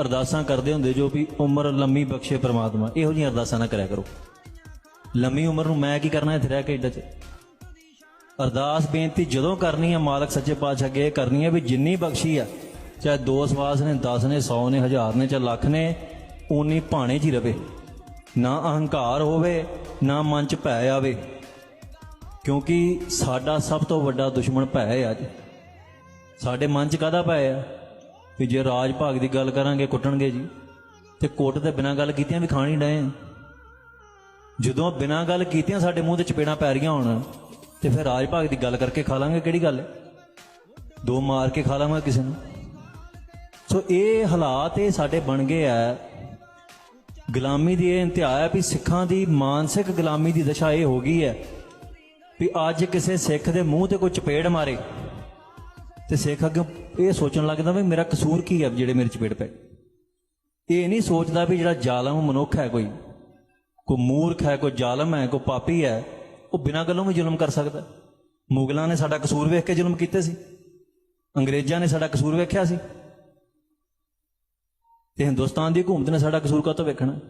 ਅਰਦਾਸਾਂ ਕਰਦੇ ਹੁੰਦੇ ਜੋ ਵੀ ਉਮਰ ਲੰਮੀ ਬਖਸ਼ੇ ਪ੍ਰਮਾਤਮਾ, ਇਹੋ ਜਿਹੀਆਂ ਅਰਦਾਸਾਂ ਨਾ ਕਰਿਆ ਕਰੋ। ਲੰਮੀ ਉਮਰ ਨੂੰ ਮੈਂ ਕੀ ਕਰਨਾ ਇੱਥੇ ਰਹਿ ਕੇ ਏਡਾ ਚ? ਅਰਦਾਸ ਬੇਨਤੀ ਜਦੋਂ ਕਰਨੀ ਹੈ ਮਾਲਕ ਸੱਚੇ ਪਾਤਸ਼ਾਹ ਅੱਗੇ ਇਹ ਕਰਨੀ ਹੈ ਵੀ ਜਿੰਨੀ ਬਖਸ਼ੀ ਆ, ਚਾਹੇ ਦੋ ਸਵਾਸ ਨੇ 10 ਨੇ 100 ਨੇ 1000 ਨੇ, ਚਾਹੇ ਲੱਖ ਨੇ ਉਨੀ ਭਾਣੇ 'ਚ ਹੀ ਰਵੇ। ਨਾ ਅਹੰਕਾਰ ਹੋਵੇ, ਨਾ ਮਨ 'ਚ ਭੈ ਆਵੇ। ਕਿਉਂਕਿ ਸਾਡਾ ਸਭ ਤੋਂ ਵੱਡਾ ਦੁਸ਼ਮਣ ਭੈ ਆ ਅੱਜ। ਸਾਡੇ ਮਨ 'ਚ ਕਾਹਦਾ ਭੈ ਆ? ਵੀ ਜੇ ਰਾਜ ਭਾਗ ਦੀ ਗੱਲ ਕਰਾਂਗੇ ਕੁੱਟਣਗੇ ਜੀ, ਤੇ ਕੁੱਟ ਦੇ ਬਿਨਾਂ ਗੱਲ ਕੀਤੀਆਂ ਵੀ ਖਾਣੀ ਡਏ ਜਦੋਂ ਬਿਨਾਂ ਗੱਲ ਕੀਤੀਆਂ ਸਾਡੇ ਮੂੰਹ ਤੇ ਚਪੇੜਾਂ ਪੈ ਰਹੀਆਂ ਹੋਣ, ਤੇ ਫਿਰ ਰਾਜ ਭਾਗ ਦੀ ਗੱਲ ਕਰਕੇ ਖਾ ਲਾਂਗੇ, ਕਿਹੜੀ ਗੱਲ ਹੈ? ਦੋ ਮਾਰ ਕੇ ਖਾ ਲਾਂਗਾ ਕਿਸੇ ਨੂੰ। ਸੋ ਇਹ ਹਾਲਾਤ ਇਹ ਸਾਡੇ ਬਣ ਗਏ ਆ। ਗੁਲਾਮੀ ਦੀ ਇਹ ਇੰਤਹਾ ਹੈ ਵੀ ਸਿੱਖਾਂ ਦੀ ਮਾਨਸਿਕ ਗੁਲਾਮੀ ਦੀ ਦਸ਼ਾ ਇਹ ਹੋ ਗਈ ਹੈ ਵੀ ਅੱਜ ਕਿਸੇ ਸਿੱਖ ਦੇ ਮੂੰਹ ਤੇ ਕੋਈ ਚਪੇੜ ਮਾਰੇ ਤੇ ਸਿੱਖ ਅੱਗੇ ਇਹ ਸੋਚਣ ਲੱਗਦਾ ਵੀ ਮੇਰਾ ਕਸੂਰ ਕੀ ਹੈ ਜਿਹੜੇ ਮੇਰੇ ਚਪੇੜ ਪਏ। ਇਹ ਨਹੀਂ ਸੋਚਦਾ ਵੀ ਜਿਹੜਾ ਜ਼ਾਲਮ ਮਨੁੱਖ ਹੈ ਕੋਈ ਕੋਈ ਮੂਰਖ ਹੈ, ਕੋਈ ਜ਼ਾਲਮ ਹੈ, ਕੋਈ ਪਾਪੀ ਹੈ, ਉਹ ਬਿਨਾਂ ਗੱਲੋਂ ਵੀ ਜ਼ੁਲਮ ਕਰ ਸਕਦਾ। ਮੁਗਲਾਂ ਨੇ ਸਾਡਾ ਕਸੂਰ ਵੇਖ ਕੇ ਜ਼ੁਲਮ ਕੀਤੇ ਸੀ। ਅੰਗਰੇਜ਼ਾਂ ਨੇ ਸਾਡਾ ਕਸੂਰ ਵੇਖਿਆ ਸੀ। ਤੇ ਹਿੰਦੁਸਤਾਨ ਦੀ ਹਕੂਮਤ ਨੇ ਸਾਡਾ ਕਸੂਰ ਕਾਹਤੋਂ ਵੇਖਣਾ?